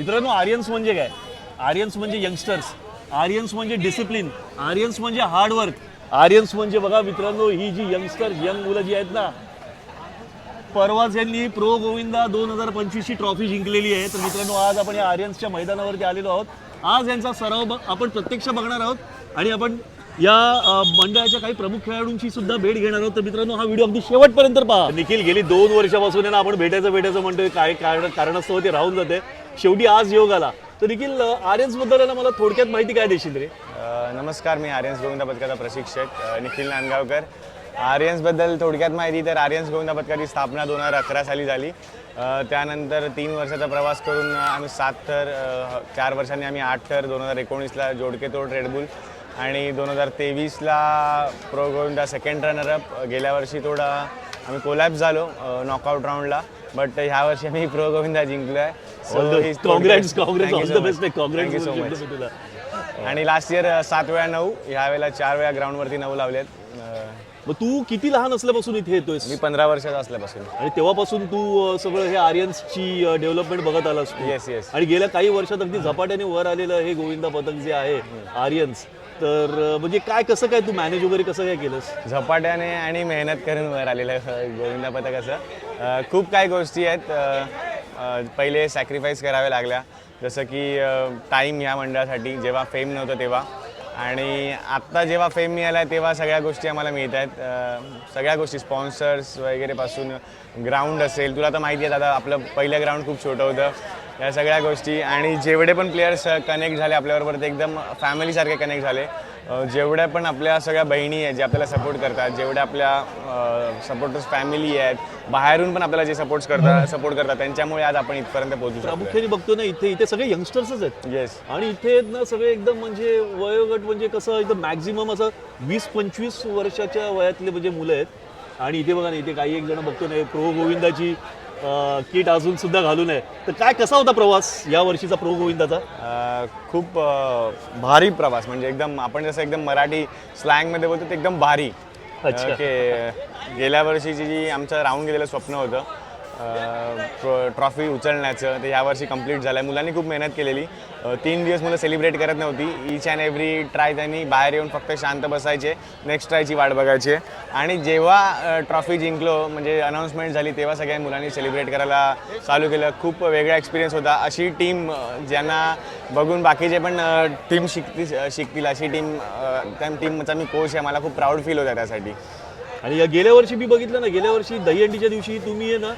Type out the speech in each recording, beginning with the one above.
मित्रांनो आर्यन्स म्हणजे काय? आर्यन्स म्हणजे यंगस्टर्स. आर्यन्स म्हणजे डिसिप्लिन. आर्यन्स म्हणजे हार्डवर्क आर्यन्स म्हणजे बघा मित्रांनो ही जी यंगस्टर्स यंग मुलं जी आहेत ना परवाच यांनी प्रो गोविंदा दोन हजार पंचवीसची ट्रॉफी जिंकलेली आहे. तर मित्रांनो आज आपण या आर्यन्सच्या मैदानावरती आलेलो आहोत. आज यांचा सराव आपण प्रत्यक्ष बघणार आहोत आणि आपण या मंडळाच्या काही प्रमुख खेळाडूंची सुद्धा भेट घेणार आहोत. तर मित्रांनो हा व्हिडिओ अगदी शेवटपर्यंत पहा. निखिल गेली दोन वर्षापासून ना आपण भेटायचं भेटायचं म्हणतोय. काय कारण कारणास्तव ते राहून जाते. शेवटी आज योग आला. तर निखिल आर्यन्सबद्दल आहे ना मला थोडक्यात माहिती काय देशील रे? नमस्कार मी आर्यन्स गोविंदा पथकाचा प्रशिक्षक निखिल नांदगावकर. आर्यन्सबद्दल थोडक्यात माहिती तर आर्यन्स गोविंदा पथकाची स्थापना दोन हजार अकरा साली झाली. त्यानंतर तीन वर्षाचा प्रवास करून आम्ही सात थर चार वर्षांनी आम्ही आठ थर दोन हजार एकोणीसला जोडकेतोड रेडबुल आणि दोन हजार तेवीसला pro Govinda second runner up गेल्या वर्षी थोडा आम्ही कोलॅप्स झालो नॉकआउट राऊंडला बट ह्या वर्षी आम्ही प्रो गोविंदा जिंकलो आहे सो मच आणि लास्ट इयर सात वेळा नऊ ह्या वेळेला चार वेळा ग्राउंडवरती नऊ लावलेत. मग तू किती लहान असल्यापासून इथे येतोयस? मी पंधरा वर्षाचा असल्यापासून. आणि तेव्हापासून तू सगळं हे आर्यन्सची डेव्हलपमेंट बघत आलास येस येस आणि गेल्या काही वर्षात अगदी झपाट्याने वर आलेलं हे गोविंदा पथक जे आहे आर्यन्स तर म्हणजे काय कसं काय तू मॅनेज वगैरे कसं काय केलंस? झपाट्याने आणि मेहनत करून वर आलेलं गोविंदा पथकाचं. खूप काही गोष्टी आहेत पहिले सॅक्रिफाईस कराव्या लागल्या. जसं की टाईम ह्या मंडळासाठी जेव्हा फेम नव्हतं तेव्हा. आणि आत्ता जेव्हा फेम मिळाला तेव्हा सगळ्या गोष्टी आम्हाला मिळत आहेत. सगळ्या गोष्टी स्पॉन्सर्स वगैरेपासून ग्राउंड असेल. तुला तर माहिती आहे दादा आपलं पहिलं ग्राउंड खूप छोटं होतं. या सगळ्या गोष्टी. आणि जेवढे पण प्लेयर्स कनेक्ट झाले आपल्याबरोबर ते एकदम फॅमिलीसारखे कनेक्ट झाले. जेवढ्या पण आपल्या सगळ्या बहिणी आहेत जे आपल्याला सपोर्ट करतात जेवढ्या आपल्या सपोर्टर्स फॅमिली आहेत बाहेरून पण आपल्याला जे सपोर्ट करतात सपोर्ट करतात त्यांच्यामुळे आज आपण इथपर्यंत पोहोचू प्रामुख्याने बघतो ना इथे इथे सगळे यंगस्टर्सच आहेत. येस आणि इथे आहेत ना सगळे एकदम म्हणजे वयोगट म्हणजे कसं एकदम मॅक्झिमम असं वीस पंचवीस वर्षाच्या वयातले म्हणजे मुलं आहेत. आणि इथे बघा ना इथे काही एक जण बघतो ना प्रो गोविंदाची किट अजून सुद्धा घालून आहे तर काय कसा होता प्रवास या वर्षीचा प्रो गोविंदाचा? खूप भारी प्रवास. म्हणजे एकदम आपण जसं एकदम मराठी स्लँगमध्ये बोलतो ते एकदम भारी. अच्छा. गेल्या वर्षीची जी आमचं राहून गेलेलं स्वप्न होतं ट्रॉफी उचलण्याचं ते यावर्षी कंप्लीट झालं आहे मुलांनी खूप मेहनत केलेली. तीन दिवस मुलं सेलिब्रेट करत नव्हती. ईच अँड एव्हरी ट्राय त्यांनी बाहेर येऊन फक्त शांत बसायचे नेक्स्ट ट्रायची वाट बघायची. आणि जेव्हा ट्रॉफी जिंकलो म्हणजे अनाऊन्समेंट झाली तेव्हा सगळ्या मुलांनी सेलिब्रेट करायला चालू केलं. खूप वेगळा एक्सपिरियन्स होता. अशी टीम ज्यांना बघून बाकीचे पण टीम शिकतील शिकतील अशी टीम त्या टीमचा मी कोच आहे. मला खूप प्राऊड फील होता त्यासाठी. आणि या गेल्या वर्षी मी बघितलं ना गेल्या वर्षी दहीहंडीच्या दिवशी तुम्ही आहे ना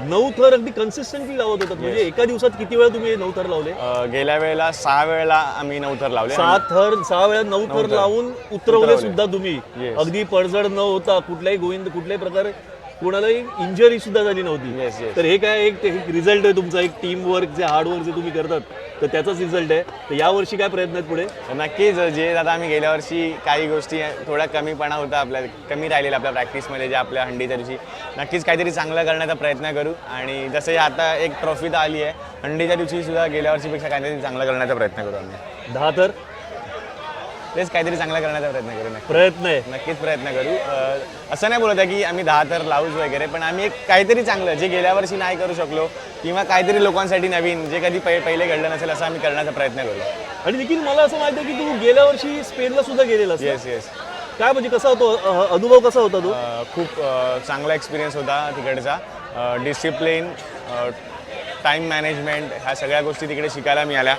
नऊ थर अगदी कन्सिस्टंटली लावत होतात म्हणजे एका दिवसात किती वेळा तुम्ही हे नऊ थर लावले अ, गेल्या वेळेला सहा वेळेला आम्ही नवथर लावले सात थर सहा वेळा नऊ थर थर. लावून उतरवले उतरवले. सुद्धा तुम्ही Yes. अगदी पडझड न होता कुठल्याही गोविंद कुठल्याही प्रकारे कोणालाही इंजरी सुद्धा झाली नव्हती. तर हे काय एक रिझल्ट आहे तुमचा एक टीम वर्क जे हार्ड वर्क जे तुम्ही करतात तर त्याचाच रिझल्ट आहे. तर या वर्षी काय प्रयत्न आहेत पुढे? तर नक्कीच जे आता आम्ही गेल्या वर्षी काही गोष्टी थोडा कमीपणा होता आपल्या कमी राहिलेला आपल्या प्रॅक्टिसमध्ये जे आपल्या हंडीच्या दिवशी नक्कीच काहीतरी चांगलं करण्याचा प्रयत्न करू. आणि जसं आता एक ट्रॉफी तर आली आहे हंडीच्या दिवशी सुद्धा गेल्या वर्षीपेक्षा काहीतरी चांगलं करण्याचा प्रयत्न करू आम्ही. दहा थर तेच काहीतरी चांगलं करण्याचा प्रयत्न करू नक्की. प्रयत्न आहे. नक्कीच प्रयत्न करू. अं, असं नाही बोलत आहे की आम्ही दहा तर लावूच वगैरे पण आम्ही एक काहीतरी चांगलं जे गेल्या वर्षी नाही करू शकलो किंवा काहीतरी लोकांसाठी नवीन जे कधी पहि- पहिले घडलं नसेल असं आम्ही करण्याचा प्रयत्न करू. आणि देखील मला असं माहिती आहे की तू गेल्या वर्षी स्पेनला सुद्धा गेलेला येस येस काय म्हणजे कसा होतो? अ, अनुभव कसा होता तो? अ, खूप अ, चांगला एक्सपिरियन्स होता तिकडचा. डिसिप्लिन टाईम मॅनेजमेंट ह्या सगळ्या गोष्टी तिकडे शिकायला मिळाल्या.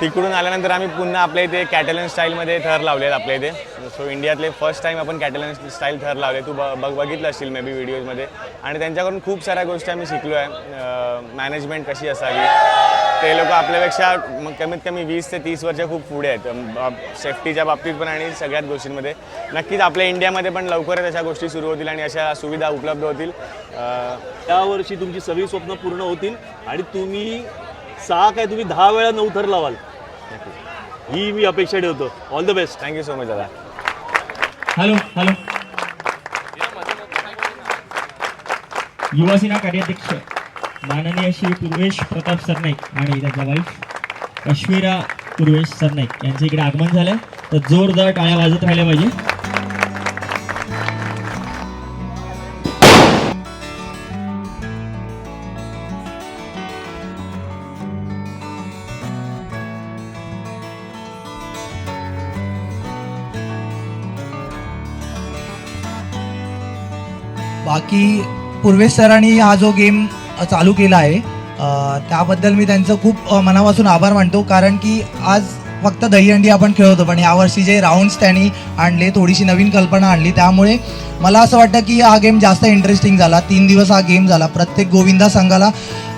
तिकडून आल्यानंतर आम्ही पुन्हा आपल्या इथे कॅटलन स्टाईलमध्ये थर आहेत आपल्या इथे. सो इंडियातले फर्स्ट टाईम आपण कॅटलन स्टाईल थर लावले. तू ब बघ बघितलं असशील मे बी व्हिडिओजमध्ये आणि त्यांच्याकडून खूप साऱ्या गोष्टी आम्ही शिकलो आहे मॅनेजमेंट कशी असावी? ते लोक आपल्यापेक्षा मग कमीत कमी वीस ते तीस वर्ष खूप पुढे आहेत. सेफ्टीच्या बाबतीत पण आणि सगळ्याच गोष्टींमध्ये. नक्कीच आपल्या इंडियामध्ये पण लवकरच अशा गोष्टी सुरू होतील आणि अशा सुविधा उपलब्ध होतील. त्यावर्षी तुमची सगळी स्वप्न पूर्ण होतील. आणि तुम्ही सहा काय तुम्ही दहा वेळा नऊ थर लावाल. ही मी अपेक्षा ठेवतो. All the best thank you so much दादा. Hello hello. युवासेना कार्याध्यक्ष माननीय श्री पूर्वेश प्रताप सरनाईक आणि त्याच्या वाईफ अश्विरा पूर्वेश सरनाईक यांचं इकडे आगमन झालंय. तर जोरदार टाळ्या वाजत राहिल्या पाहिजे. बाकी पूर्वेश सरांनी हा जो गेम चालू केला आहे त्याबद्दल मी त्यांचं खूप मनापासून आभार मानतो. कारण की आज फक्त दहीहंडी आपण खेळवतो पण यावर्षी जे राऊंड्स त्यांनी आणले थोडीशी नवीन कल्पना आणली त्यामुळे मला असं वाटतं की हा गेम जास्त इंटरेस्टिंग झाला. तीन दिवस हा गेम झाला. प्रत्येक गोविंदा संघाला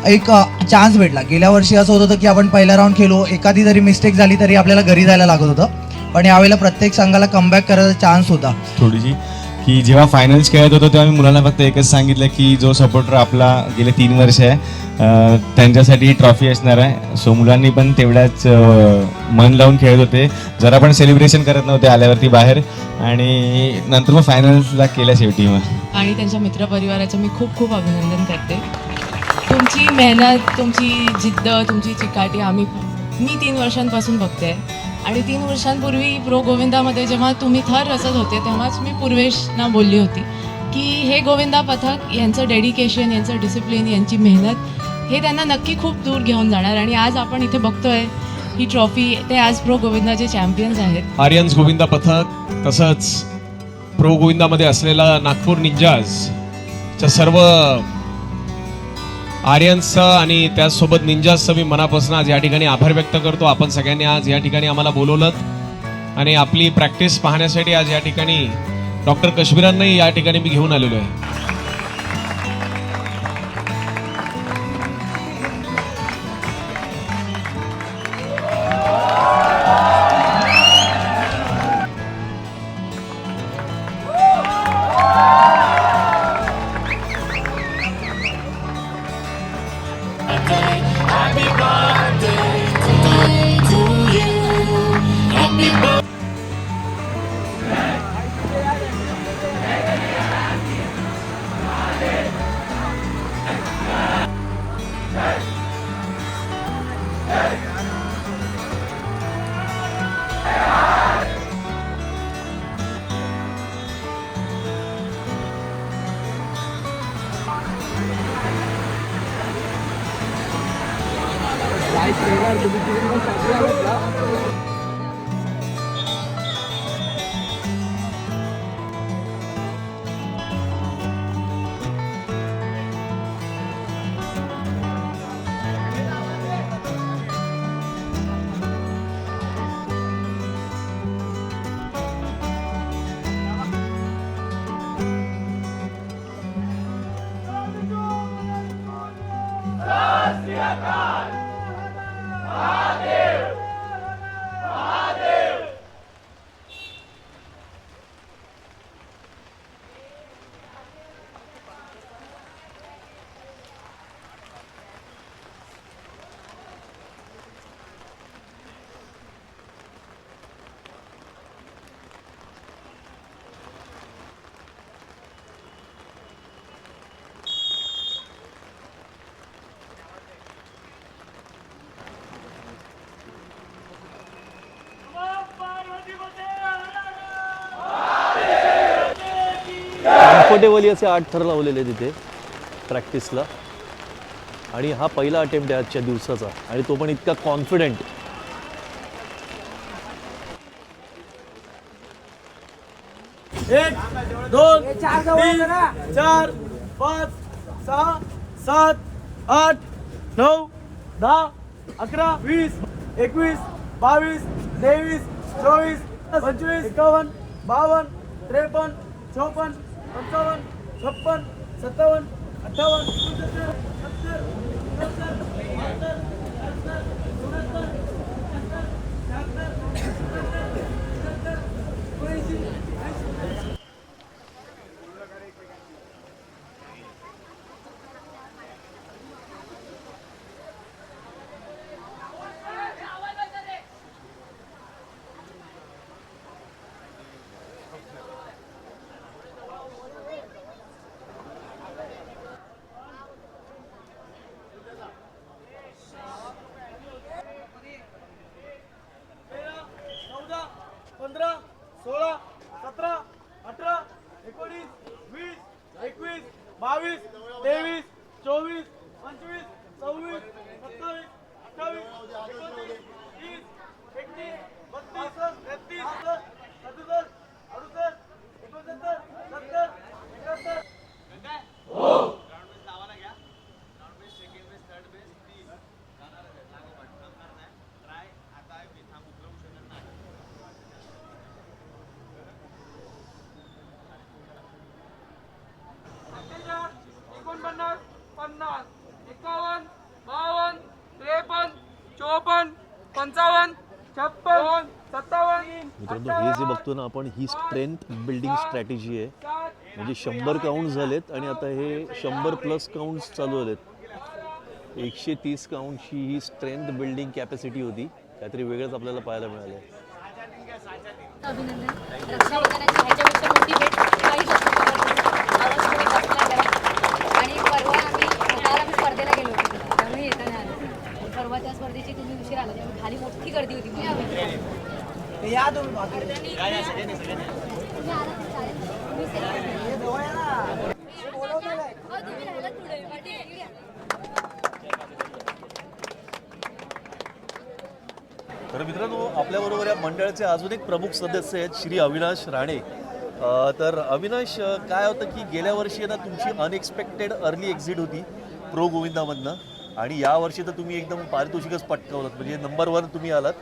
एक चान्स भेटला. गेल्या वर्षी असं होत होतं की आपण पहिला राऊंड खेळलो एखादी जरी मिस्टेक झाली तरी आपल्याला घरी जायला लागत होतं. पण यावेळेला प्रत्येक संघाला कमबॅक करायचा चान्स होता. थोडीशी. की जेव्हा फायनल्स खेळत होतो तेव्हा मी मुलांना फक्त एकच सांगितलं की जो सपोर्टर आपला गेले तीन वर्ष आहे त्यांच्यासाठी ट्रॉफी असणार आहे. सो मुलांनी पण तेवढ्याच मन लावून खेळत होते. जरा पण सेलिब्रेशन करत नव्हते आल्यावरती बाहेर. आणि नंतर मग फायनल्सला केल्या शेवटी मग. आणि त्यांच्या मित्रपरिवाराचं मी खूप खूप अभिनंदन करते. तुमची मेहनत तुमची जिद्द तुमची चिकाटी आम्ही मी तीन वर्षांपासून बघते. आणि तीन वर्षांपूर्वी प्रो गोविंदामध्ये जेव्हा तुम्ही थर रचत होते तेव्हाच मी पूर्वेशना बोलली होती की हे गोविंदा पथक यांचं डेडिकेशन यांचं डिसिप्लिन यांची मेहनत हे त्यांना नक्की खूप दूर घेऊन जाणार. आणि आज आपण इथे बघतोय ही ट्रॉफी ते आज प्रो गोविंदाचे चॅम्पियन्स आहेत. आर्यन्स गोविंदा पथक तसंच प्रो गोविंदामध्ये असलेला नागपूर निंजाजच्या सर्व आर्यनचं आणि त्याचसोबत निंजासचं मी मनापासून आज या ठिकाणी आभार व्यक्त करतो. आपण सगळ्यांनी आज या ठिकाणी आम्हाला बोलवलं आणि आपली प्रॅक्टिस पाहण्यासाठी आज या ठिकाणी डॉक्टर कश्मीरांनाही या ठिकाणी मी घेऊन आलेलो आहे. कम्फर्टेबली असे आठ थर लावलेले तिथे प्रॅक्टिसला आणि हा पहिला अटेम्प्ट आहे आजच्या दिवसाचा. आणि तो पण इतका कॉन्फिडेंट एक दोन तीन चार पाच सहा सात आठ नऊ दहा अकरा वीस एकवीस बावीस तेवीस चोवीस पंचवीस एकावन्न बावन्न त्रेपन्न चौपन्न પંચાવન છપ્પન સત્તાવન અઠાવન बावीस तेवीस चोवीस पंचवीस सव्वीस सत्तावीस अठ्ठावीस एकोणतीस तीस एकतीस बत्तीस तेहतीस सदुसष्ट अडुसष्ट एकोणसत्तर सत्तर एकाहत्तर. चोपन्न मित्रांनो हे जे बघतो ना आपण ही स्ट्रेंथ बिल्डिंग स्ट्रॅटेजी आहे. म्हणजे शंभर काउंट झालेत आणि आता हे शंभर प्लस काउंट्स चालू झालेत. एकशे तीस काउंटची ही स्ट्रेंथ बिल्डिंग कॅपॅसिटी होती. काहीतरी वेगळंच आपल्याला पाहायला मिळालं अभिनंदन रक्षाबंधनाची ह्याच्यापेक्षा मोठी भेट काहीच असू शकत नाही. आवाज थोडी बसला जरा. आणि परवा आम्ही काल आम्ही स्पर्धेला गेलो होतो त्यामुळे येताना आलो परवा त्या स्पर्धेची तुम्ही उशीर आला त्यामुळे खाली मोठी गर्दी होती मी तुम्ही या तुम्ही बाकी आलात तर चालेल. तुम्ही selfie घ्या. अहो, तुम्ही राहिलात पुढे. पाठी इकडे या. तर मित्रांनो आपल्याबरोबर या मंडळाचे अजून एक प्रमुख सदस्य आहेत श्री अविनाश राणे. तर अविनाश काय होतं की गेल्या वर्षी ना तुमची अनएक्सपेक्टेड अर्ली एक्झिट होती प्रो गोविंदामधनं. आणि या वर्षी तर तुम्ही एकदम पारितोषिकच पटकावलं म्हणजे नंबर वन तुम्ही आलात.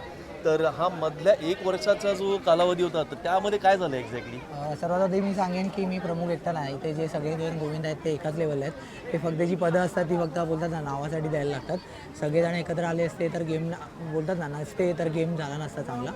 तर हा मधल्या एक वर्षाचा जो कालावधी होता तर त्यामध्ये काय झालं एक्झॅक्टली सर्वात आधी मी सांगेन की मी प्रमुख एकटा नाही. ते जे सगळे दोन गोविंद आहेत ते एकाच लेवलला आहेत. ते फक्त जी पदं असतात ती फक्त बोलतात ना नावासाठी द्यायला लागतात. सगळेजण एकत्र आले असते तर गेम बोलतात ना नसते तर गेम झाला नसता चांगला.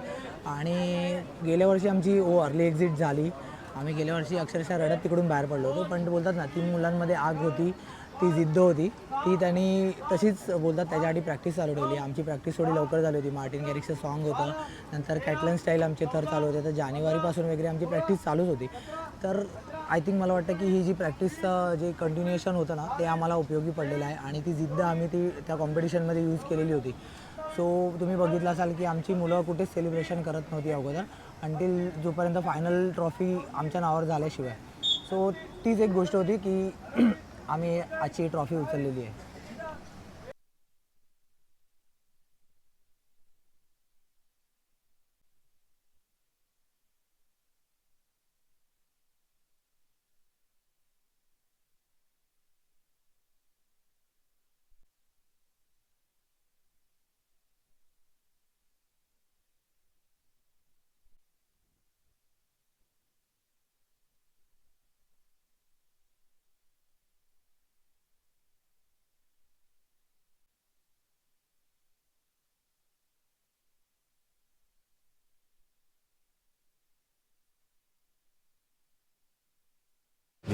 आणि गेल्या वर्षी आमची ओ अर्ली एक्झिट झाली. आम्ही गेल्या वर्षी अक्षरशः रडत तिकडून बाहेर पडलो होतो. पण बोलतात ना तीन मुलांमध्ये आग होती. ती जिद्द होती. ती त्यांनी तशीच बोलतात त्याच्यासाठी प्रॅक्टिस चालू ठेवली. आमची प्रॅक्टिस थोडी लवकर झाली होती. मार्टिन गॅरिक्सचं सॉन्ग होतं. नंतर कॅटलन स्टाईल आमचे थर चालू होते. तर जानेवारीपासून वगैरे आमची प्रॅक्टिस चालूच होती. तर आय थिंक मला वाटतं की ही जी प्रॅक्टिसचं जे कंटिन्युएशन होतं ना ते आम्हाला उपयोगी पडलेलं आहे. आणि ती जिद्द आम्ही ती त्या कॉम्पिटिशनमध्ये यूज केलेली होती. सो तुम्ही बघितलं असाल की आमची मुलं कुठेच सेलिब्रेशन करत नव्हती अगोदर अंटील जोपर्यंत फायनल ट्रॉफी आमच्या नावावर झाल्याशिवाय. सो तीच एक गोष्ट होती की आम्ही आजची ट्रॉफी उचललेली आहे.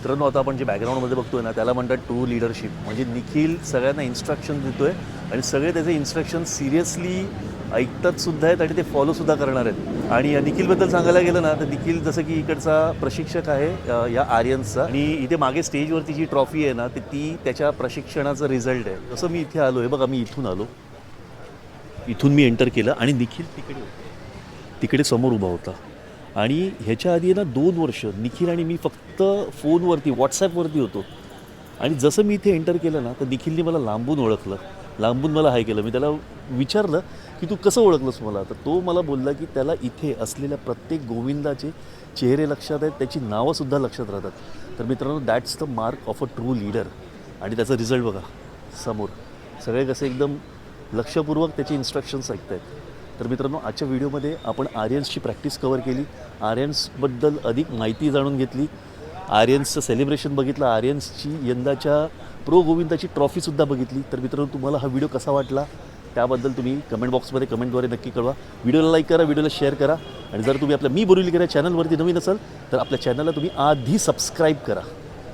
मित्रांनो आता आपण जे बॅकग्राऊंडमध्ये बघतोय ना त्याला म्हणतात टू लिडरशिप म्हणजे निखिल सगळ्यांना इन्स्ट्रक्शन देतोय आणि सगळे त्याचे इन्स्ट्रक्शन सिरियसली ऐकतात सुद्धा आहेत आणि ते फॉलो सुद्धा करणार आहेत. आणि निखिलबद्दल सांगायला गेलं ना तर निखिल जसं की इकडचा प्रशिक्षक आहे या आर्यन्सचा आणि इथे मागे स्टेजवरती जी ट्रॉफी आहे ना ती ती त्याच्या प्रशिक्षणाचा रिझल्ट आहे. जसं मी इथे आलो आहे बघा मी इथून आलो. इथून मी एंटर केलं आणि निखिल तिकडे तिकडे समोर उभा होता. आणि ह्याच्या आधी आहे ना दोन वर्ष निखिल आणि मी फक्त फोनवरती व्हॉट्सॲपवरती होतो. आणि जसं मी इथे एंटर केलं ना तर निखिलने मला लांबून ओळखलं. लांबून मला हाय केलं. मी त्याला विचारलं की तू कसं ओळखलंस मला? तर तो मला बोलला की त्याला इथे असलेल्या प्रत्येक गोविंदाचे चेहरे लक्षात आहेत त्याची नावंसुद्धा लक्षात राहतात. तर मित्रांनो that's the mark of a true leader आणि त्याचा रिझल्ट बघा समोर. सगळे कसे एकदम लक्षपूर्वक त्याचे इन्स्ट्रक्शन्स ऐकत आहेत तर मित्रांनो आजच्या व्हिडिओमध्ये आपण आर्यन्सची प्रॅक्टिस कवर केली. आर्यन्सबद्दल अधिक माहिती जाणून घेतली. आर्यन्सचं सेलिब्रेशन बघितलं. आर्यन्सची यंदाच्या प्रो गोविंदाची ट्रॉफीसुद्धा बघितली. तर मित्रांनो तुम्हाला हा व्हिडिओ कसा वाटला? त्याबद्दल तुम्ही कमेंट बॉक्समध्ये कमेंटद्वारे नक्की कळवा. व्हिडिओला लाईक करा व्हिडिओला शेअर करा. आणि जर तुम्ही आपल्या मी बोलली करा चॅनलवरती नवीन असाल तर आपल्या चॅनलला तुम्ही आधी सबस्क्राईब करा.